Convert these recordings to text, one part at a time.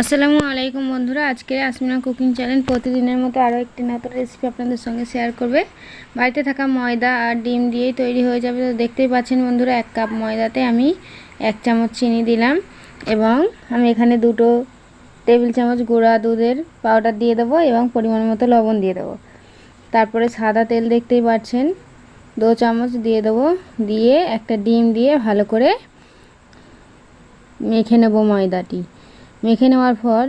আসসালামু আলাইকুম বন্ধুরা, আজকে আসমিনা কুকিং চ্যানেল প্রতিদিনের মতো আরও একটি নতুন রেসিপি আপনাদের সঙ্গে শেয়ার করবে। বাড়িতে থাকা ময়দা আর ডিম দিয়েই তৈরি হয়ে যাবে। তো দেখতেই পাচ্ছেন বন্ধুরা, এক কাপ ময়দাতে আমি এক চামচ চিনি দিলাম এবং আমি এখানে দুটো টেবিল চামচ গুঁড়া দুধের পাউডার দিয়ে দেবো এবং পরিমাণ মতো লবণ দিয়ে দেবো। তারপরে সাদা তেল দেখতেই পাচ্ছেন, দু চামচ দিয়ে দেবো। দিয়ে একটা ডিম দিয়ে ভালো করে মেখে নেব ময়দাটি। মেখে নেওয়ার পর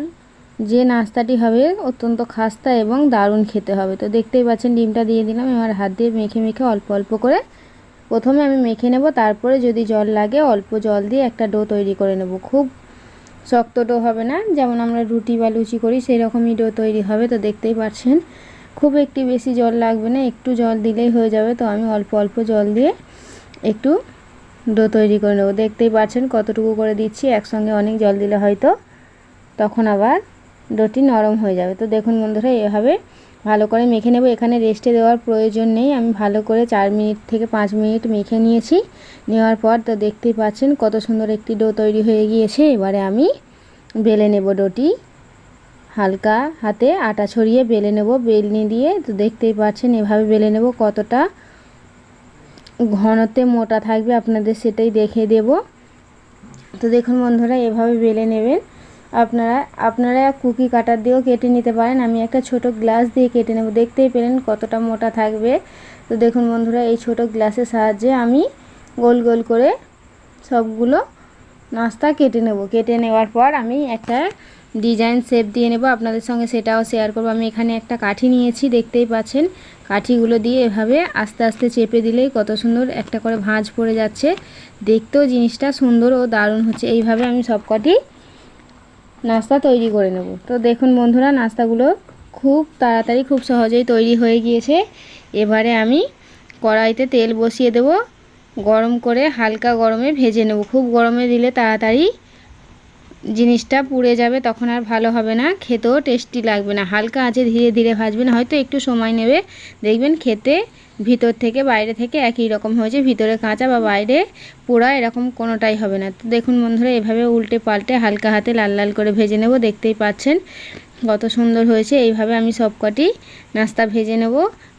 যে নাস্তাটি হবে অত্যন্ত খাস্তা এবং দারুণ খেতে হবে। তো দেখতেই পাচ্ছেন, ডিমটা দিয়ে দিলাম। এবার হাত দিয়ে মেখে মেখে অল্প অল্প করে প্রথমে আমি মেখে নেব। তারপরে যদি জল লাগে, অল্প জল দিয়ে একটা ডো তৈরি করে নেব। খুব শক্ত ডো হবে না। যেমন আমরা রুটি বা লুচি করি সেই রকমই ডো তৈরি হবে। তো দেখতেই পাচ্ছেন, খুব একটি বেশি জল লাগবে না। একটু জল দিলেই হয়ে যাবে। তো আমি অল্প অল্প জল দিয়ে একটু ডো তৈরি করে নেব। দেখতেই পাচ্ছেন, কতটুকু করে দিচ্ছি। একসঙ্গে অনেক জল দিলে হয়তো তখন আবার ডোটি নরম হয়ে যাবে। তো দেখুন বন্ধুরা, এভাবে ভালো করে মেখে নেব। এখানে রেস্টে দেওয়ার প্রয়োজন নেই। আমি ভালো করে চার মিনিট থেকে পাঁচ মিনিট মেখে নিয়েছি। নেওয়ার পর তো দেখতেই পাচ্ছেন কত সুন্দর একটি ডো তৈরি হয়ে গিয়েছে। এবারে আমি বেলে নেব ডোটি হালকা হাতে আটা ছড়িয়ে বেলে নেব। বেলনি দিয়ে তো দেখতেই পাচ্ছেন এভাবে বেলে নেব। কতটা ঘনতে মোটা থাকবে আপনাদের সেটাই দেখে দেব। তো দেখুন বন্ধুরা, এভাবে বেলে নেবেন। আপনারা আপনারা কুকি কাটার দিয়েও কেটে নিতে পারেন। আমি একটা ছোট গ্লাস দিয়ে কেটে নেব। দেখতেই পেলেন কতটা মোটা থাকবে। তো দেখুন বন্ধুরা, এই ছোট গ্লাসের সাহায্যে আমি গোল গোল করে সবগুলো নাস্তা কেটে নেব। কেটে নেওয়ার পর আমি একটা ডিজাইন শেপ দিয়ে নেব। আপনাদের সঙ্গে সেটাও শেয়ার করব। আমি এখানে একটা কাঠি নিয়েছি, দেখতেই পাচ্ছেন। কাঠিগুলো দিয়ে এভাবে আস্তে আস্তে চেপে দিলেই কত সুন্দর একটা করে ভাঁজ পড়ে যাচ্ছে। দেখতেও জিনিসটা সুন্দর ও দারুণ হচ্ছে। এইভাবে আমি সবকটি নাস্তা তৈরি করে নেব। তো দেখুন বন্ধুরা, নাস্তাগুলো খুব তাড়াতাড়ি, খুব সহজেই তৈরি হয়ে গিয়েছে। এবারে আমি কড়াইতে তেল বসিয়ে দেব। গরম করে হালকা গরমে ভেজে নেব। খুব গরমে দিলে তাড়াতাড়ি জিনিসটা পুড়ে যাবে, তখন আর ভালো হবে না। খেতেও টেস্টি লাগবে না। হালকা আঁচে ধীরে ধীরে ভাজবেন হয়তো একটু সময় নেবে। দেখবেন খেতে ভিতর থেকে বাইরে থেকে একই রকম হয়েছে। ভিতরে কাঁচা বা বাইরে পোড়া এরকম কোনোটাই হবে না। তো দেখুন বন্ধুরা, এভাবে উল্টে পাল্টে হালকা হাতে লাল লাল করে ভেজে নেব, দেখতেই পাচ্ছেন। কত সুন্দর হয়েছে। এইভাবে আমি সবকটি নাস্তা ভেজে নেব।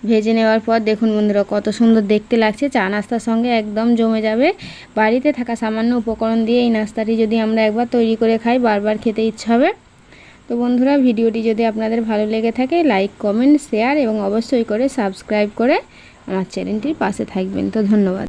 ভেজে নেওয়ার পর দেখুন বন্ধুরা, কত সুন্দর দেখতে লাগছে। চা নাস্তার সঙ্গে একদম জমে যাবে। বাড়িতে থাকা সামান্য উপকরণ দিয়ে এই নাস্তাটি যদি আমরা একবার তৈরি করে খাই, বারবার খেতে ইচ্ছা হবে। তো বন্ধুরা, ভিডিওটি যদি আপনাদের ভালো লেগে থাকে, লাইক, কমেন্ট, শেয়ার এবং অবশ্যই করে সাবস্ক্রাইব করে আমার চ্যানেলটির পাশে থাকবেন। তো ধন্যবাদ।